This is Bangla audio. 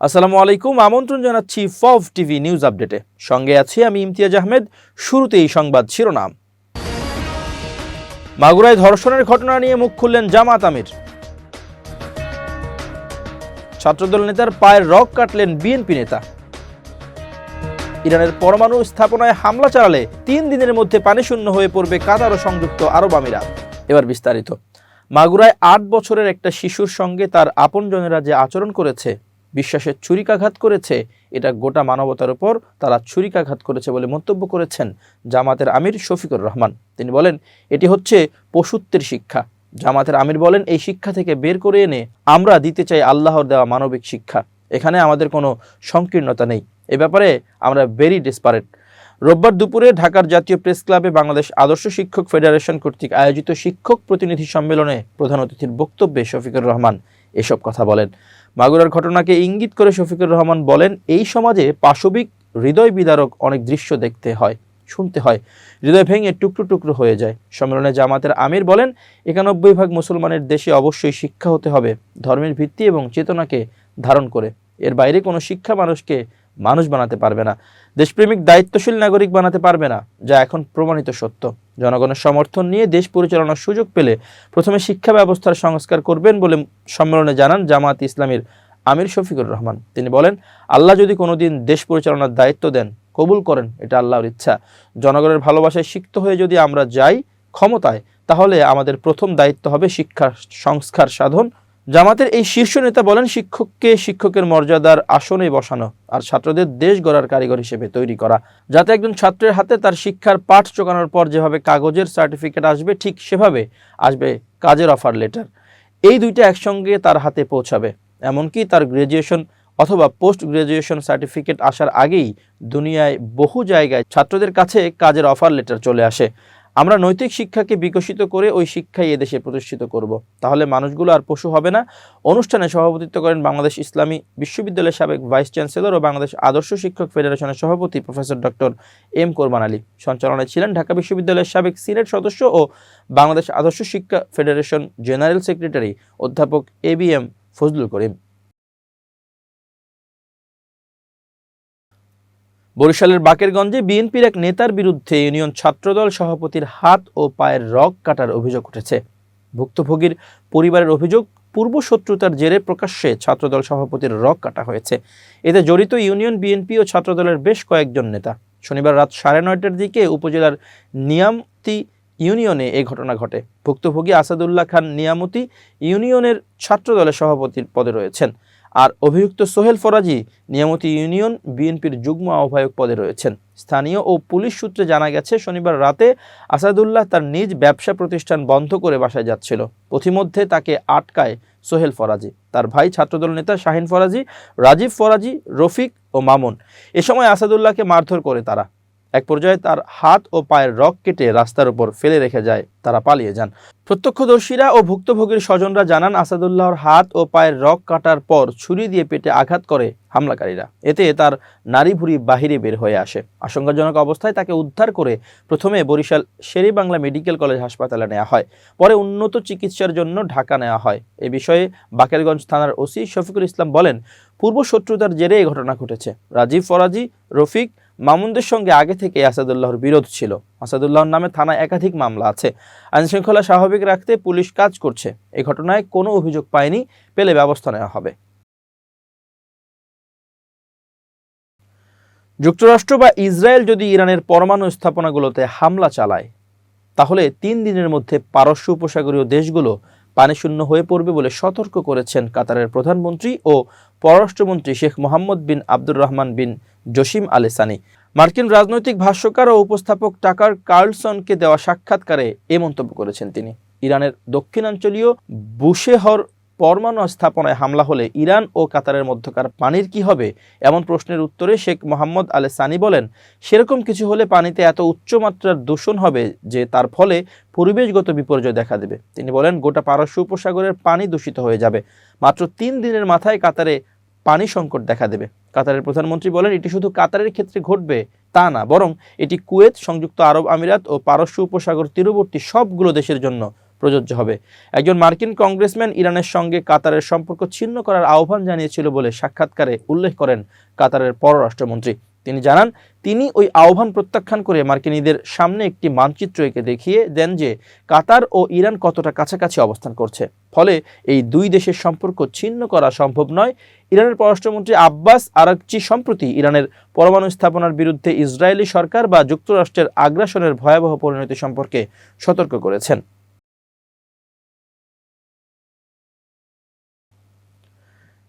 আসসালামু আলাইকুম, আমন্ত্রণ জানাচ্ছি ফভ টিভি নিউজ আপডেটে। সঙ্গে আছি আমি ইমতিয়াজ আহমেদ শুরুতে এই সংবাদ শিরোনাম। মাগুরায় ধর্ষণের ঘটনা নিয়ে মুখ খুললেন জামাত আমির। ছাত্রদল নেতার পায়ের রক কাটলেন বিএনপি নেতা। ইরানের পরমাণু স্থাপনায় হামলা চালালে তিন দিনের মধ্যে পানিশূন্য হয়ে পড়বে কাতার ও সংযুক্ত আরব আমিরাত। এবার বিস্তারিত। মাগুরায় আট বছরের একটা শিশুর সঙ্গে তার আপনজনেরা যে আচরণ করেছে বিশ্বাসের ছুরিকাঘাত করেছে, এটা গোটা মানবতার উপর তারা ছুরিকাঘাত করেছে বলে মন্তব্য করেছেন জামাতের আমির শফিকুর রহমান। তিনি বলেন, এটি হচ্ছে পশুত্বের শিক্ষা। জামাতের আমির বলেন, এই শিক্ষা থেকে বের করে এনে আমরা দিতে চাই আল্লাহর দেওয়া মানবিক শিক্ষা। এখানে আমাদের কোনো সংকীর্ণতা নেই। এ ব্যাপারে আমরা ভেরি ডেসপারেট রোববার দুপুরে ঢাকার জাতীয় প্রেস ক্লাবে বাংলাদেশ আদর্শ শিক্ষক ফেডারেশন কর্তৃক আয়োজিত শিক্ষক প্রতিনিধি সম্মেলনে প্রধান অতিথির বক্তব্যে শফিকুর রহমান এসব কথা বলেন। মাগুরার ঘটনাকে ইঙ্গিত করে শফিকুর রহমান বলেন, এই সমাজে পাশবিক হৃদয় বিদারক অনেক দৃশ্য দেখতে হয়, শুনতে হয়। হৃদয় ভেঙে টুকরো টুকরো হয়ে যায়। সম্মেলনে জামাতের আমির বলেন, একানব্বই ভাগ মুসলমানের দেশে অবশ্যই শিক্ষা হতে হবে, ধর্মের ভিত্তি এবং চেতনাকে ধারণ করে। এর বাইরে কোনো শিক্ষা মানুষকে মানুষ বানাতে পারবে না, দেশপ্রেমিক দায়িত্বশীল নাগরিক বানাতে পারবে না, যা এখন প্রমাণিত সত্য। জনগণের সমর্থন নিয়ে দেশ পরিচালনার সুযোগ পেলে প্রথমে শিক্ষা ব্যবস্থার সংস্কার করবেন বলে সম্মেলনে জানান জামাত ইসলামীর আমির শফিকুর রহমান। তিনি বলেন, আল্লাহ যদি কোনোদিন দেশ পরিচালনার দায়িত্ব দেন, কবুল করেন, এটা আল্লাহর ইচ্ছা। জনগণের ভালোবাসায় সিক্ত হয়ে যদি আমরা যাই ক্ষমতায়, তাহলে আমাদের প্রথম দায়িত্ব হবে শিক্ষা সংস্কার সাধন জামাতের এই শীর্ষ নেতা বলেন, শিক্ষককে শিক্ষকের মর্যাদার আসনে বসানো আর ছাত্রদের দেশ গড়ার কারিগর হিসেবে তৈরি করা। যাতে একজন ছাত্রের হাতে তার শিক্ষার পাঠ চোকানোর পর যেভাবে কাগজের সার্টিফিকেট আসবে, ঠিক সেভাবে আসবে কাজের অফার লেটার এই দুইটা একসঙ্গে তার হাতে পৌঁছাবে। এমনকি তার গ্রাজুয়েশন অথবা পোস্ট গ্রাজুয়েশন সার্টিফিকেট আসার আগেই দুনিয়ায় বহু জায়গায় ছাত্রদের কাছে কাজের অফার লেটার চলে আসে। আমরা নৈতিক শিক্ষাকে বিকশিত করে ওই শিক্ষাই এদেশে প্রতিষ্ঠিত করব। তাহলে মানুষগুলো আর পশু হবে না। অনুষ্ঠানে সভাপতিত্ব করেন বাংলাদেশ ইসলামী বিশ্ববিদ্যালয়ের সাবেক ভাইস চ্যান্সেলর ও বাংলাদেশ আদর্শ শিক্ষক ফেডারেশনের সভাপতি professor doctor M Korban Ali. সঞ্চালনায় ছিলেন ঢাকা বিশ্ববিদ্যালয়ের সাবেক সিনেট সদস্য ও বাংলাদেশ আদর্শ শিক্ষা ফেডারেশন জেনারেল সেক্রেটারি অধ্যাপক A B M Fazlul Karim. বরিশালের বাকেরগঞ্জে বিএনপির এক নেতার বিরুদ্ধে ইউনিয়ন ছাত্রদল সভাপতির হাত ও পায়ের রগ কাটার অভিযোগ উঠেছে। ভুক্তভোগীর পরিবারের অভিযোগ, পূর্ব শত্রুতার জেরে প্রকাশ্যে ছাত্রদল সভাপতির রগ কাটা হয়েছে। এতে জড়িত ইউনিয়ন, বিএনপি ও ছাত্রদলের বেশ কয়েকজন নেতা। শনিবার রাত সাড়ে নয়টার দিকে উপজেলার নিয়ামতি ইউনিয়নে এ ঘটনা ঘটে। ভুক্তভোগী আসাদুল্লাহ খান নিয়ামতি ইউনিয়নের ছাত্রদলের সভাপতির পদে রয়েছেন। আর অভিযুক্ত সোহেল ফরাজি নিয়ামতি ইউনিয়ন বিএনপির যুগ্ম আহ্বায়ক পদে রয়েছেন। স্থানীয় ও পুলিশ সূত্রে জানা গেছে, শনিবার রাতে আসাদুল্লাহ তার নিজ ব্যবসা প্রতিষ্ঠান বন্ধ করে বাসায় যাচ্ছিল। পথিমধ্যে তাকে আটকায় সোহেল ফরাজি। তার ভাই ছাত্রদল নেতা শাহিন ফরাজি, রাজীব ফরাজি, রফিক ও মামুন। এ সময় আসাদুল্লাহকে মারধর করে তারা। এক পর্যায়ে তার হাত ও পায়ের রক কেটে রাস্তার উপর ফেলে রেখে যায়, তারা পালিয়ে যান। প্রত্যক্ষদর্শীরা ও ভুক্তভোগীর স্বজনরা জানান, আসাদুল্লাহর হাত ও পায়ের রক কাটার পর ছুরি দিয়ে পেটে আঘাত করে হামলাকারীরা। এতে তার নারী ভুড়ি বাহিরে বের হয়ে আসে। আশঙ্কাজনক অবস্থায় তাকে উদ্ধার করে প্রথমে বরিশাল শেরি বাংলা মেডিকেল কলেজ হাসপাতালে নেওয়া হয়, পরে উন্নত চিকিৎসার জন্য ঢাকা নেওয়া হয়। এ বিষয়ে বাকেরগঞ্জ থানার ওসি শফিকুল ইসলাম বলেন পূর্ব শত্রুতার জেরে এই ঘটনা ঘটেছে। রাজীব ফরাজি, রফিক মামুনদের সঙ্গে আগে থেকে আসাদুল্লাহর বিরোধ ছিল। আসাদুল্লাহর নামে থানায় একাধিক মামলা আছে। আইনশৃঙ্খলা স্বাভাবিক রাখতে পুলিশ কাজ করছে। এ ঘটনায় কোনো অভিযোগ পায়নি, পেলে ব্যবস্থা নেওয়া হবে। যুক্তরাষ্ট্র বা ইসরায়েল যদি ইরানের পরমাণু স্থাপনাগুলোতে হামলা চালায়, তাহলে তিন দিনের মধ্যে পারস্য উপসাগরীয় দেশগুলো পানিশূন্য হয়ে পড়বে বলে সতর্ক করেছেন কাতারের প্রধানমন্ত্রী ও পররাষ্ট্রমন্ত্রী শেখ মোহাম্মদ বিন আব্দুর রহমান বিন জসিম আলে সানি। মার্কিন রাজনৈতিক ভাষ্যকার ও উপস্থাপক টাকার কার্লসনকে দেওয়া সাক্ষাৎকারে এ মন্তব্য করেছেন তিনি। ইরানের দক্ষিণাঞ্চলীয় বুশেহর পরমাণু স্থাপনায় হামলা হলে ইরান ও কাতারের মধ্যকার পানির কি হবে? এমন প্রশ্নের উত্তরে শেখ মোহাম্মদ আলে সানি বলেন, সেরকম কিছু হলে পানিতে এত উচ্চমাত্রার দূষণ হবে যে তার ফলে পরিবেশগত বিপর্যয় দেখা দেবে। তিনি বলেন, গোটা পারস্য উপসাগরের পানি দূষিত হয়ে যাবে। মাত্র তিন দিনের মাথায় কাতারে পানি সংকট দেখা দেবে। কাতারের প্রধানমন্ত্রী বলেন, এটি শুধু কাতারের ক্ষেত্রে ঘটবে তা না, বরং এটি কুয়েত, সংযুক্ত আরব আমিরাত ও পারস্য উপসাগর তীরবর্তী সবগুলো দেশের জন্য প্রযোজ্য হবে। একজন মার্কিন কংগ্রেসম্যান ইরানের সঙ্গে কাতারের সম্পর্ক ছিন্ন করার আহ্বান জানিয়েছিল বলে সাক্ষাৎকারে উল্লেখ করেন কাতারের পররাষ্ট্রমন্ত্রী। তিনি জানান, তিনি ওই আহ্বান প্রত্যাখ্যান করে মার্কিনীদের সামনে একটি মানচিত্র এঁকে দেখিয়ে দেন যে কাতার ও ইরান কতটা কাছাকাছি অবস্থান করছে। ফলে এই দুই দেশের সম্পর্ক ছিন্ন করা সম্ভব নয়। ইরানের পররাষ্ট্রমন্ত্রী আব্বাস আরাকচি সম্প্রতি ইরানের পরমাণু স্থাপনার বিরুদ্ধে ইসরায়েলি সরকার বা যুক্তরাষ্ট্রের আগ্রাসনের ভয়াবহ পরিণতি সম্পর্কে সতর্ক করেছেন।